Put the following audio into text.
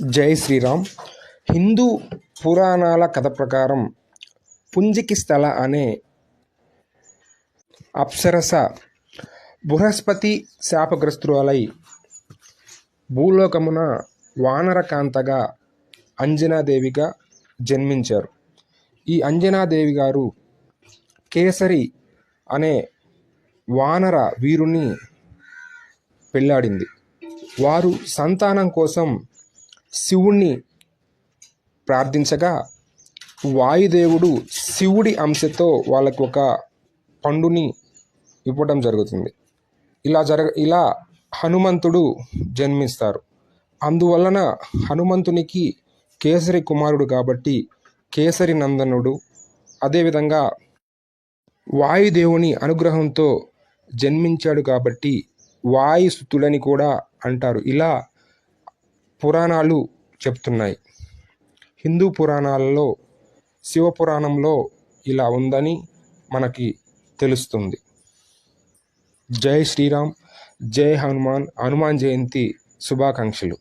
జై శ్రీరామ్. హిందూ పురాణాల కథ ప్రకారం పుంజికి స్థల అనే అప్సరస బృహస్పతి శాపగ్రస్తురాలై భూలోకమున వానరకాంతగా అంజనాదేవిగా జన్మించారు. ఈ అంజనాదేవి గారు కేసరి అనే వానర వీరుని పెళ్ళాడింది వారు సంతానం కోసం శివుణ్ణి ప్రార్థించగా వాయుదేవుడు శివుడి అంశతో వాళ్ళకు ఒక పండుని ఇవ్వడం జరుగుతుంది. ఇలా జరగ ఇలా హనుమంతుడు జన్మిస్తారు. అందువలన హనుమంతునికి కేసరి కుమారుడు కాబట్టి కేసరి నందనుడు అదేవిధంగా వాయుదేవుని అనుగ్రహంతో జన్మించాడు కాబట్టి వాయుసుతుడని కూడా అంటారు. ఇలా పురాణాలు చెప్తున్నాయి. హిందూ పురాణాలలో శివపురాణంలో ఇలా ఉందని మనకి తెలుస్తుంది. జై శ్రీరామ్ జై హనుమాన్ హనుమాన్ జయంతి శుభాకాంక్షలు.